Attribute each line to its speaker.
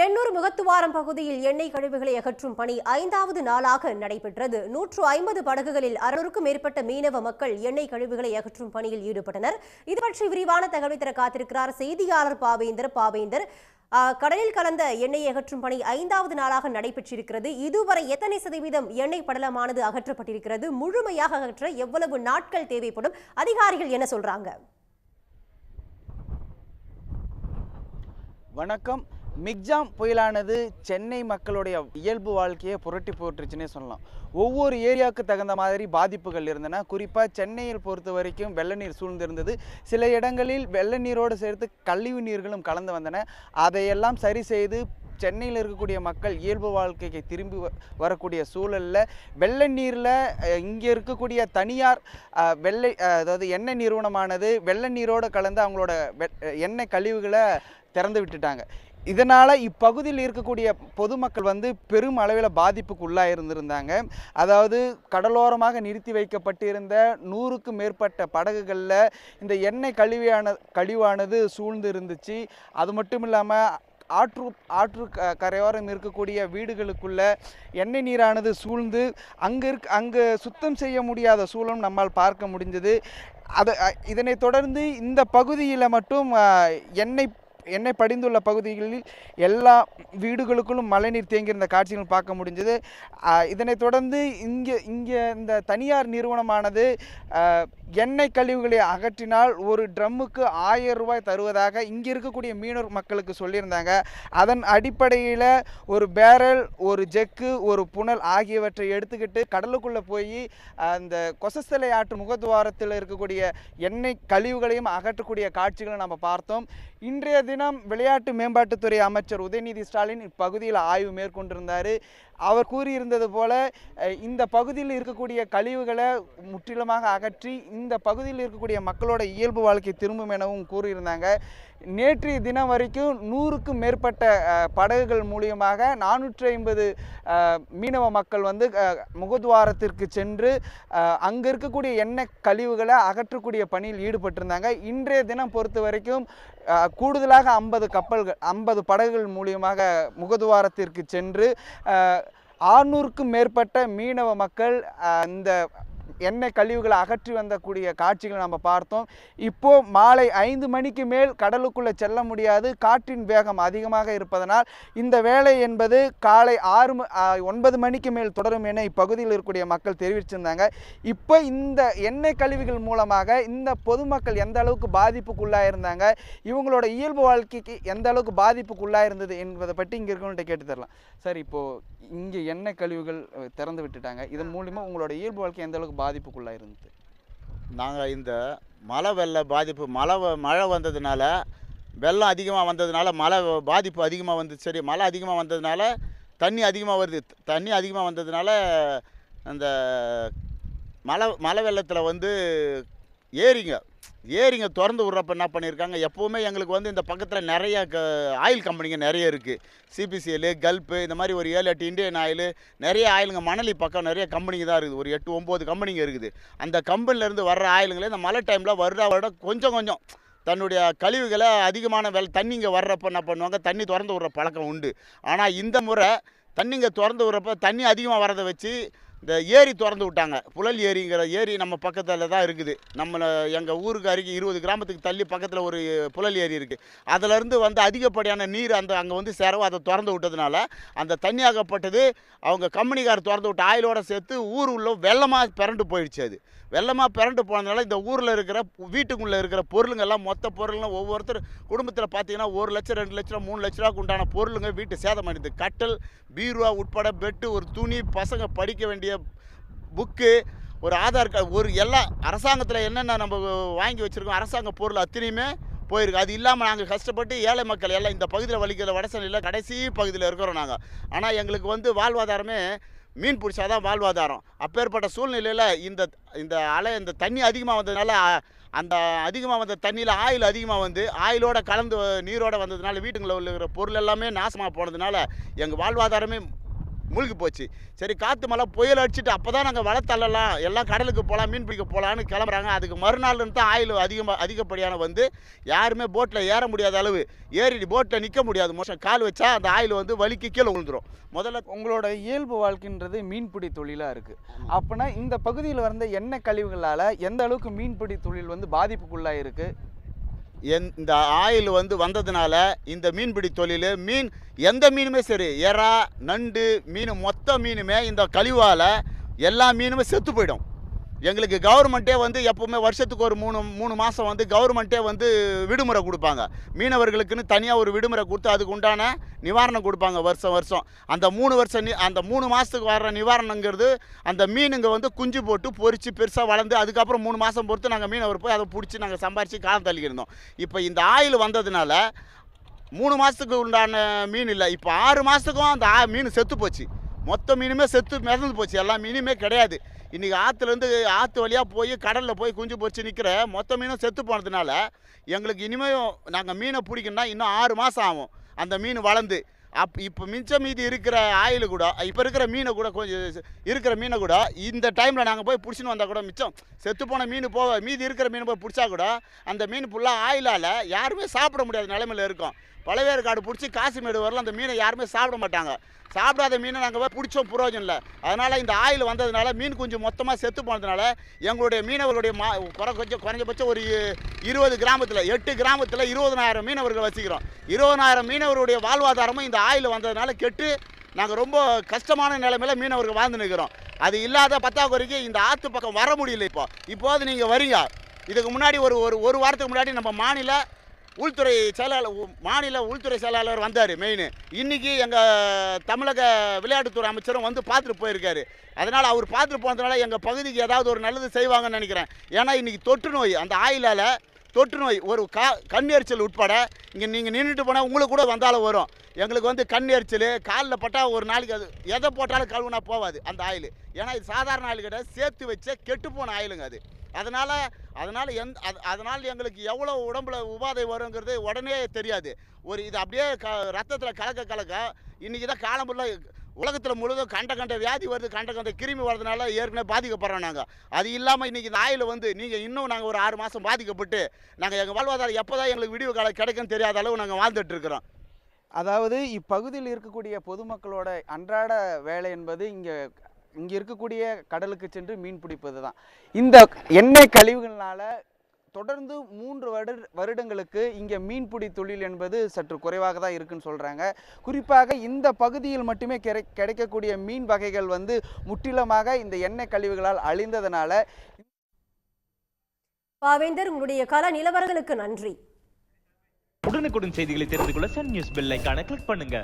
Speaker 1: எண்ணூர் முகத்துவாரம் பகுதியில் எண்ணெய் கழிவுகளை அகற்றும் பணி ஐந்தாவது நாளாக நடைபெற்றது. நூற்று ஐம்பது படகுகளில் அறுநூறுக்கும் மேற்பட்ட மீனவ மக்கள் எண்ணெய் கழிவுகளை அகற்றும் பணியில் ஈடுபட்டனர். இது பற்றி விரிவான தகவலை தர காத்திருக்கிறார் செய்தியாளர் பாவேந்தர். பாவேந்தர் கடலில் கலந்த எண்ணெய் அகற்றும் பணி ஐந்தாவது நாளாக நடைபெற்றிருக்கிறது. இதுவரை எத்தனை சதவீதம் எண்ணெய் படலமானது அகற்றப்பட்டிருக்கிறது? முழுமையாக அகற்ற எவ்வளவு நாட்கள் தேவைப்படும்? அதிகாரிகள் என்ன சொல்றாங்க?
Speaker 2: வணக்கம். மிக்ஜாம் புயலானது சென்னை மக்களுடைய இயல்பு வாழ்க்கையை புரட்டி போட்டுருச்சுன்னே சொல்லலாம். ஒவ்வொரு ஏரியாவுக்கு தகுந்த மாதிரி பாதிப்புகள் இருந்தன. குறிப்பாக சென்னையில் பொறுத்த வரைக்கும் வெள்ள நீர் சூழ்ந்திருந்தது. சில இடங்களில் வெள்ள நீரோடு சேர்த்து கழிவு நீர்களும் கலந்து வந்தன. அதையெல்லாம் சரி செய்து சென்னையில் இருக்கக்கூடிய மக்கள் இயல்பு வாழ்க்கைக்கு திரும்பி வ- வரக்கூடிய சூழலில் வெள்ள நீரில் இங்கே இருக்கக்கூடிய தனியார் வெள்ளை அதாவது எண்ணெய் நிறுவனமானது வெள்ள நீரோடு கலந்து அவங்களோட வெ- எண்ணெய் கழிவுகளை திறந்து விட்டுட்டாங்க. இதனால் இப்பகுதியில் இருக்கக்கூடிய பொதுமக்கள் வந்து பெரும் அளவில் பாதிப்புக்கு உள்ளாக இருந்திருந்தாங்க. அதாவது கடலோரமாக நிறுத்தி வைக்கப்பட்டிருந்த நூறுக்கும் மேற்பட்ட படகுகளில் இந்த எண்ணெய் கழிவான கழிவானது சூழ்ந்து இருந்துச்சு. அது மட்டும் இல்லாமல் ஆற்று ஆற்று க- கரையோரம் இருக்கக்கூடிய வீடுகளுக்குள்ள எண்ணெய் நீரானது சூழ்ந்து அங்கே இருக் அங்கே சுத்தம் செய்ய முடியாத சூழலும் நம்மால் பார்க்க முடிஞ்சது. அது இதனைத் தொடர்ந்து இந்த பகுதியில் மட்டும் எண்ணெய் எண்ணெய் படிந்துள்ள பகுதிகளில் எல்லா வீடுகளுக்குள்ளும் மழைநீர் தேங்கியிருந்த காட்சிகள் பார்க்க முடிஞ்சது. இதனைத் தொடர்ந்து இங்கே இங்கே இந்த தனியார் நிறுவனமானது எண்ணெய் கழிவுகளை அகற்றினால் ஒரு ட்ரம்முக்கு ஆயிரம் ரூபாய் தருவதாக இங்கே இருக்கக்கூடிய மீனவர் மக்களுக்கு சொல்லியிருந்தாங்க. அதன் அடிப்படையில் ஒரு பேரல் ஒரு ஜெக்கு ஒரு புனல் ஆகியவற்றை எடுத்துக்கிட்டு கடலுக்குள்ளே போய் அந்த கொசஸ்தலை ஆற்று முகத்துவாரத்தில் இருக்கக்கூடிய எண்ணெய் கழிவுகளையும் அகற்றக்கூடிய காட்சிகளை நம்ம பார்த்தோம். இன்றைய தினம் விளையாட்டு மேம்பாட்டுத்துறை அமைச்சர் உதயநிதி ஸ்டாலின் இப்பகுதியில் ஆய்வு மேற்கொண்டிருந்தார். அவர் கூறியிருந்தது போல இந்த பகுதியில் இருக்கக்கூடிய கழிவுகளை முற்றிலுமாக அகற்றி இந்த பகுதியில் இருக்கக்கூடிய மக்களோட இயல்பு வாழ்க்கை திரும்பும் எனவும் கூறியிருந்தாங்க. நேற்றைய தினம் வரைக்கும் நூறுக்கும் மேற்பட்ட படகுகள் மூலியமாக நானூற்றி ஐம்பது மீனவ மக்கள் வந்து முகத்வாரத்திற்கு சென்று அங்கே இருக்கக்கூடிய எண்ணெய் கழிவுகளை அகற்றக்கூடிய பணியில் ஈடுபட்டிருந்தாங்க. இன்றைய தினம் பொறுத்த வரைக்கும் கூடுதலாக ஐம்பது கப்பல்கள் ஐம்பது படகுகள் மூலியமாக முகதுவாரத்திற்கு சென்று ஆறுநூறுக்கும் மேற்பட்ட மீனவ மக்கள் இந்த எண்ணெய் கழிவுகளை அகற்றி வந்தக்கூடிய காட்சிகளை நம்ம பார்த்தோம். இப்போ மாலை ஐந்து மணிக்கு மேல் கடலுக்குள்ளே செல்ல முடியாது. காற்றின் வேகம் அதிகமாக இருப்பதனால் இந்த வேலை என்பது காலை ஆறு ம- ஒன்பது மணிக்கு மேல் தொடரும் என இப்பகுதியில் இருக்கக்கூடிய மக்கள் தெரிவிச்சிருந்தாங்க. இப்போ இந்த எண்ணெய் கழிவுகள் மூலமாக இந்த பொதுமக்கள் எந்த அளவுக்கு பாதிப்புக்குள்ளாக இருந்தாங்க இவங்களோட இயல்பு வாழ்க்கைக்கு எந்த அளவுக்கு பாதிப்புக்குள்ளாக இருந்தது என்பதை பற்றி இங்கே இருக்கவங்கள்ட்ட கேட்டு தரலாம். சார் இப்போது இங்கே எண்ணெய் கழிவுகள் திறந்து விட்டுட்டாங்க. இதன் மூலிமா உங்களோட இயல்பு வாழ்க்கை எந்த அளவுக்கு பாதிப்புக்குள்ளாக இருந்தது
Speaker 3: நாங்கள் இந்த மழை வெள்ள பாதிப்பு மழை வ- மழை வந்ததுனால வெள்ளம் அதிகமாக வந்ததுனால மழை பாதிப்பு அதிகமாக வந்து சரி மழை அதிகமாக வந்ததுனால தண்ணி அதிகமாக வருது. தண்ணி அதிகமாக வந்ததுனால அந்த மழை மழை வெள்ளத்தில் வந்து ஏரிங்க ஏரிங்க திறந்து விட்றப்ப என்ன பண்ணியிருக்காங்க? எப்போவுமே எங்களுக்கு வந்து இந்த பக்கத்தில் நிறைய க ஆயில் கம்பெனிங்க நிறைய இருக்குது சிபிசிஎல் கல்ப்பு இந்த மாதிரி ஒரு ஏழு எட்டு இந்தியன் ஆயில் நிறைய ஆயிலுங்க மணலி பக்கம் நிறைய கம்பெனிங்க தான் இருக்குது. ஒரு எட்டு ஒம்பது கம்பெனிங்க இருக்குது. அந்த கம்பெனிலேருந்து வர்ற ஆயிலுங்களே இந்த மழை டைமில் வருடா வருடம் கொஞ்சம் கொஞ்சம் தன்னுடைய கழிவுகளை அதிகமான வேலை தண்ணி இங்கே வர்றப்ப என்ன பண்ணுவாங்க? தண்ணி திறந்து விட்ற பழக்கம் உண்டு. ஆனால் இந்த முறை தண்ணிங்க திறந்து விட்றப்ப தண்ணி அதிகமாக வரதை வச்சு இந்த ஏரி திறந்து விட்டாங்க. புழல் ஏரிங்கிற ஏரி நம்ம பக்கத்தில் தான் இருக்குது. நம்ம எங்கள் ஊருக்கு அருகே இருபது கிராமத்துக்கு தள்ளி பக்கத்தில் ஒரு புழல் ஏரி இருக்குது அதிலேருந்து வந்து அதிகப்படியான நீர் அந்த அங்கே வந்து சேரவும் அதை திறந்து விட்டதுனால அந்த தண்ணி ஆகப்பட்டது அவங்க கம்பெனிக்கார் திறந்து விட்ட ஆயிலோட சேர்த்து ஊர் உள்ள வெள்ளமாக பிறண்டு போயிடுச்சு அது. வெள்ளமாக பிறண்டு போனதுனால இந்த ஊரில் இருக்கிற வீட்டுக்குள்ளே இருக்கிற பொருளுங்கெல்லாம் மொத்த பொருளுங்க ஒவ்வொருத்தர் குடும்பத்தில் பார்த்தீங்கன்னா ஒரு லட்சம் ரெண்டு லட்சம் மூணு லட்ச ரூபாய்க்கு உண்டான பொருளுங்க வீட்டு சேதம் அடைந்தது கட்டல் பீருவா உட்பட பெட்டு ஒரு துணி பசங்க படிக்க வேண்டிய புக்கு ஒரு ஆதார் கார்டு ஒரு எல்லாம் அரசாங்கத்தில் என்னென்ன நம்ம வாங்கி வச்சுருக்கோம் அரசாங்க பொருள் அத்தனையுமே போயிருக்கு. அது இல்லாமல் நாங்கள் கஷ்டப்பட்டு ஏழை மக்கள் எல்லாம் இந்த பகுதியில் வலிக்கிற வடசனையில் கடைசி பகுதியில் இருக்கிறோம் நாங்கள் ஆனால் எங்களுக்கு வந்து வாழ்வாதாரமே மீன் பிடிச்சாதான் வாழ்வாதாரம். அப்பேற்பட்ட சூழ்நிலையில் இந்த இந்த அலை இந்த தண்ணி அதிகமாக வந்ததுனால அந்த அதிகமாக வந்த தண்ணியில் ஆயில் அதிகமாக வந்து ஆயிலோட கலந்து நீரோடு வந்ததுனால வீட்டுங்களில் இருக்கிற பொருள் எல்லாமே நாசமாக போனதுனால எங்கள் வாழ்வாதாரமே மூழ்கி போச்சு. சரி காற்று மழை புயல் அடிச்சுட்டு அப்போ தான் நாங்கள் வலை தள்ளலாம். எல்லாம் கடலுக்கு போகலாம் மீன் பிடிக்க போகலான்னு கிளம்புறாங்க. அதுக்கு மறுநாள் தான் ஆயில் அதிகமாக அதிகப்படியான வந்து யாருமே போட்டில் ஏற முடியாத அளவு ஏறி போட்டில் நிற்க முடியாது. மோசம் கால் வச்சா அந்த ஆயில் வந்து வலிக்கு கீழே விழுந்துரும். முதல்ல
Speaker 2: உங்களோட இயல்பு வாழ்க்கைன்றது மீன்பிடி தொழிலாக இருக்குது அப்போனா இந்த பகுதியில் வந்த எண்ணெய் கழிவுகளால் எந்த அளவுக்கு மீன்பிடி தொழில் வந்து பாதிப்புக்குள்ளாக இருக்குது
Speaker 3: என் இந்த ஆயில் வந்து வந்ததுனால இந்த மீன்பிடி தொழில் மீன் எந்த மீனுமே சரி எறா நண்டு மீன் மொத்த மீனுமே இந்த கழிவால் எல்லா மீனுமே செத்து போயிடும். எங்களுக்கு கவர்மெண்ட்டே வந்து எப்போவுமே வருஷத்துக்கு ஒரு மூணு மூணு மாதம் வந்து கவர்மெண்ட்டே வந்து விடுமுறை கொடுப்பாங்க. மீனவர்களுக்குன்னு தனியாக ஒரு விடுமுறை கொடுத்து அதுக்கு உண்டான நிவாரணம் கொடுப்பாங்க வருஷம் வருஷம். அந்த மூணு வருஷம் அந்த மூணு மாதத்துக்கு வர்ற நிவாரணங்கிறது அந்த மீனுங்க வந்து குஞ்சு போட்டு பொறிச்சு பெருசாக வளர்ந்து அதுக்கப்புறம் மூணு மாதம் பொறுத்து நாங்கள் மீனவர் போய் அதை பிடிச்சி நாங்கள் சம்பாரித்து காலம் தள்ளிக்கிருந்தோம். இப்போ இந்த ஆயில் வந்ததுனால மூணு மாதத்துக்கு உண்டான மீன் இல்லை. இப்போ ஆறு மாதத்துக்கும் அந்த ஆ- மீன் செத்து போச்சு. மொத்த மீனுமே செத்து மிதந்து போச்சு. எல்லா மீனுமே கிடையாது. இன்றைக்கி ஆற்றுலேருந்து ஆற்று வழியாக போய் கடலில் போய் குஞ்சு பொறிச்சு நிற்கிற மொத்த மீனும் செத்து போனதுனால எங்களுக்கு இனிமேல் நாங்கள் மீனை பிடிக்கணும்னா இன்னும் ஆறு மாதம் ஆகும். அந்த மீன் வளர்ந்து. அப் இப்போ மிச்சம் மீதி இருக்கிற ஆயில் கூட இப்போ இருக்கிற மீனை கூட கொஞ்சம் இருக்கிற மீனை கூட இந்த டைமில் நாங்கள் போய் பிடிச்சின்னு வந்தால் கூட மிச்சம் செத்து போன மீன் போக மீதி இருக்கிற மீன் போய் பிடிச்சா கூட அந்த மீன் ஃபுல்லாக ஆயிலால் யாருமே சாப்பிட முடியாத நிலைமையில் இருக்கும். பழவேற்காடு பிடிச்சி காசிமேடு வரல அந்த மீனை யாருமே சாப்பிட மாட்டாங்க. சாப்பிடாத மீனை நாங்கள் போய் பிடிச்சோம் புரோஜனம் இல்லை. அதனால் இந்த ஆயில் வந்ததுனால மீன் குஞ்சு மொத்தமாக செத்து போனதுனால எங்களுடைய மீனவர்களுடைய மா குறை கொஞ்சம் குறைஞ்சபட்சம் ஒரு இருபது கிராமத்தில் எட்டு கிராமத்தில் இருபதனாயிரம் மீனவர்கள் வச்சுக்கிறோம் இருபதனாயிரம் மீனவருடைய வாழ்வாதாரமும் இந்த ஆயில் வந்ததுனால கெட்டு நாங்கள் ரொம்ப கஷ்டமான நிலைமையில் மீனவர்கள் வாழ்ந்து நிற்கிறோம். அது இல்லாத பத்தாக்குறைக்கு இந்த ஆற்று பக்கம் வர முடியல இப்போ. இப்போது நீங்கள் வரீங்க. இதுக்கு முன்னாடி ஒரு ஒரு ஒரு வாரத்துக்கு முன்னாடி நம்ம மாநில உள்துறை செயலாளர் மாநில உள்துறை செயலாளர் வந்தார் மெயின் இன்றைக்கி எங்கள் தமிழக விளையாட்டுத்துறை அமைச்சரும் வந்து பார்த்துட்டு போயிருக்காரு. அதனால் அவர் பார்த்துட்டு போனதுனால எங்கள் பகுதிக்கு ஏதாவது ஒரு நல்லது செய்வாங்கன்னு நினைக்கிறேன். ஏன்னா இன்றைக்கி தொற்று நோய் அந்த ஆயிலால் தொற்று நோய் ஒரு கா கண் எரிச்சல் உட்பட இங்கே நீங்கள் நின்றுட்டு போனால் உங்களுக்கு கூட வந்தாலும் வரும். எங்களுக்கு வந்து கண் எரிச்சல் காலில் பட்டால் ஒரு நாளைக்கு அது எதை போட்டாலும் கழுவுனா போகாது அந்த ஆயில். ஏன்னா இது சாதாரண ஆயில் கிடையாது சேர்த்து வச்ச கெட்டுப்போன ஆயிலுங்க அது. அதனால் அதனால் எந் அது அதனால் எங்களுக்கு எவ்வளோ உடம்புல உபாதை வருங்கிறது உடனே தெரியாது. ஒரு இது அப்படியே க ரத்தத்தில் கலக்க கலக்க இன்றைக்கி தான் காலம்புள்ள உலகத்தில் முழுதும் கண்ட கண்ட வியாதி வருது கண்ட கண்ட கிருமி வரதுனால ஏற்கனவே பாதிக்கப்படுறோம் நாங்கள் அது இல்லாமல் இன்றைக்கி இந்த ஆயில் வந்து நீங்கள் இன்னும் நாங்கள் ஒரு ஆறு மாதம் பாதிக்கப்பட்டு நாங்கள் எங்கள் வாழ்வாதாரம் எப்போ தான் எங்களுக்கு விடிவு காலம் கிடைக்குன்னு தெரியாத அளவு நாங்கள் வாழ்ந்துட்டுருக்குறோம்
Speaker 2: அதாவது இப்பகுதியில் இருக்கக்கூடிய பொதுமக்களோட அன்றாட வேலை என்பது இங்கே இங்கே இருக்கக்கூடிய கடலுக்கு சென்று மீன் பிடிப்பது தான் இந்த எண்ணெய் கழிவுகள்னால தொடர்ந்து மூன்று வருட வருடங்களுக்கு இங்கே மீன்பிடி தொழில் என்பது சற்று குறைவாக தான் இருக்குன்னு சொல்கிறாங்க குறிப்பாக இந்த பகுதியில் மட்டுமே கிடை கிடைக்கக்கூடிய மீன் வகைகள் வந்து முற்றிலுமாக இந்த எண்ணெய் கழிவுகளால் அழிந்ததனால
Speaker 1: பாவேந்தர் உங்களுடைய கள நிலவரங்களுக்கு நன்றி.
Speaker 4: உடனுக்குடன் செய்திகளை தெரிந்து கொள்ள சன் நியூஸ் பெல் ஐகானை கிளிக் பண்ணுங்க.